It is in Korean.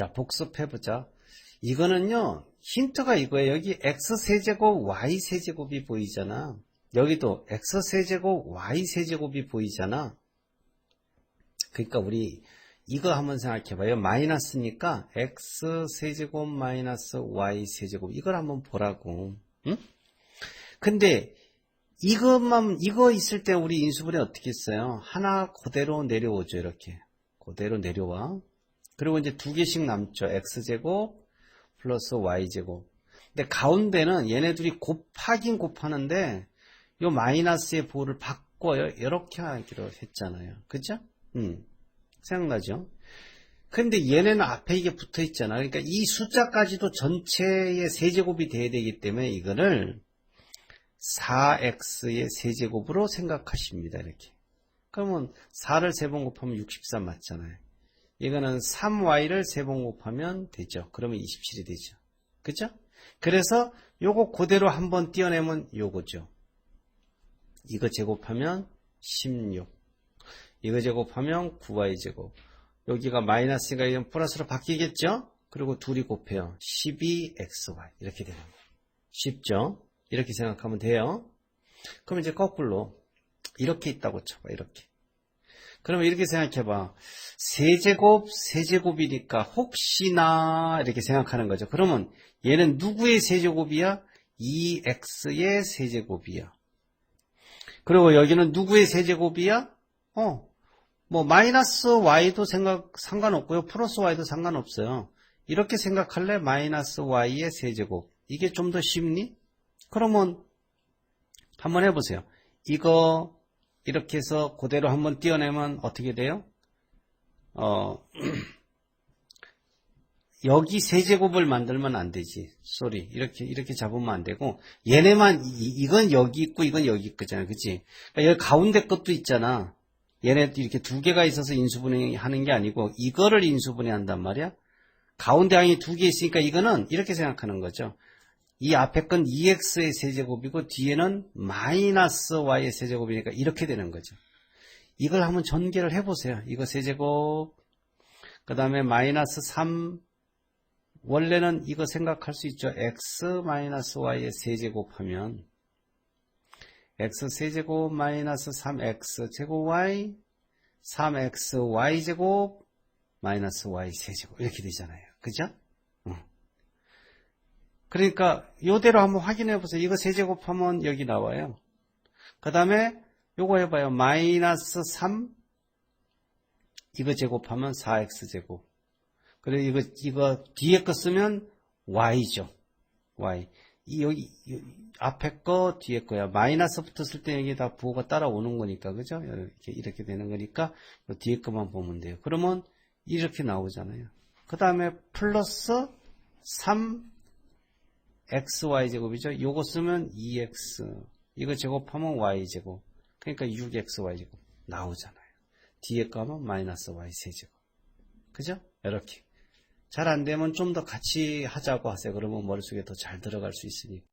자, 복습해보자. 이거는요, 힌트가 이거예요. 여기 x세제곱 y세제곱이 보이잖아. 여기도 x세제곱 y세제곱이 보이잖아. 그러니까 우리 이거 한번 생각해봐요. 마이너스니까 x세제곱 마이너스 y세제곱 이걸 한번 보라고. 응? 근데 이것만 이거 있을 때 우리 인수분해 어떻게 했어요? 하나 그대로 내려오죠. 이렇게 그대로 내려와. 그리고 이제 두 개씩 남죠. x제곱 플러스 y제곱. 근데 가운데는 얘네들이 곱하긴 곱하는데 요 마이너스의 부호를 바꿔요. 이렇게 하기로 했잖아요. 그죠? 음. 생각나죠? 근데 얘네는 앞에 이게 붙어 있잖아. 그러니까 이 숫자까지도 전체의 세제곱이 돼야 되기 때문에 이거를 4x의 세제곱으로 생각하십니다. 이렇게. 그러면 4를 3번 곱하면 63 맞잖아요. 이거는 3y를 3번 곱하면 되죠. 그러면 27이 되죠. 그죠? 그래서 요거 그대로 한번 띄어내면 요거죠. 이거 제곱하면 16. 이거 제곱하면 9y 제곱. 여기가 마이너스가 이건 플러스로 바뀌겠죠? 그리고 둘이 곱해요. 12xy. 이렇게 되는 거예요. 쉽죠? 이렇게 생각하면 돼요. 그럼 이제 거꾸로 이렇게 있다고 쳐봐. 이렇게. 그러면 이렇게 생각해봐. 세제곱, 세제곱이니까 혹시나 이렇게 생각하는 거죠. 그러면 얘는 누구의 세제곱이야? 2x의 세제곱이야. 그리고 여기는 누구의 세제곱이야? 어, 뭐 마이너스 y도 생각 상관없고요. 플러스 y도 상관없어요. 이렇게 생각할래? 마이너스 y의 세제곱. 이게 좀 더 쉽니? 그러면 한번 해보세요. 이거 이렇게 해서 그대로 한번 띄어내면 어떻게 돼요? 어, 여기 세제곱을 만들면 안 되지. 쏘리. 이렇게, 이렇게 잡으면 안 되고, 얘네만, 이, 건 여기 있고, 이건 여기 있잖아. 그치? 그러니까 여기 가운데 것도 있잖아. 얘네 이렇게 두 개가 있어서 인수분해 하는 게 아니고, 이거를 인수분해 한단 말이야? 가운데 항이 두 개 있으니까 이거는 이렇게 생각하는 거죠. 이 앞에 건 2x의 세제곱이고, 뒤에는 마이너스 y의 세제곱이니까 이렇게 되는 거죠. 이걸 한번 전개를 해보세요. 이거 세제곱, 그 다음에 마이너스 3, 원래는 이거 생각할 수 있죠. x-y의 세제곱 하면 x 세제곱 마이너스 3x 제곱 y 3xy 제곱 마이너스 y 세제곱 이렇게 되잖아요. 그죠? 어. 그러니까 요대로 한번 확인해 보세요. 이거 세제곱하면 여기 나와요. 그 다음에 요거 해봐요. 마이너스 3 이거 제곱하면 4x 제곱 그래 이거 이거 뒤에 거 쓰면 y죠. y. 이 여기 이 앞에 거 뒤에 거야. 마이너스 붙었을 때 여기 다 부호가 따라오는 거니까 그죠? 이렇게 이렇게 되는 거니까 뒤에 거만 보면 돼요. 그러면 이렇게 나오잖아요. 그 다음에 플러스 3 xy 제곱이죠. 요거 쓰면 2x. 이거 제곱하면 y 제곱. 그러니까 6xy 제곱 나오잖아요. 뒤에 거 하면 마이너스 y 세제곱. 그죠? 이렇게. 잘 안 되면 좀 더 같이 하자고 하세요. 그러면 머릿속에 더 잘 들어갈 수 있으니까.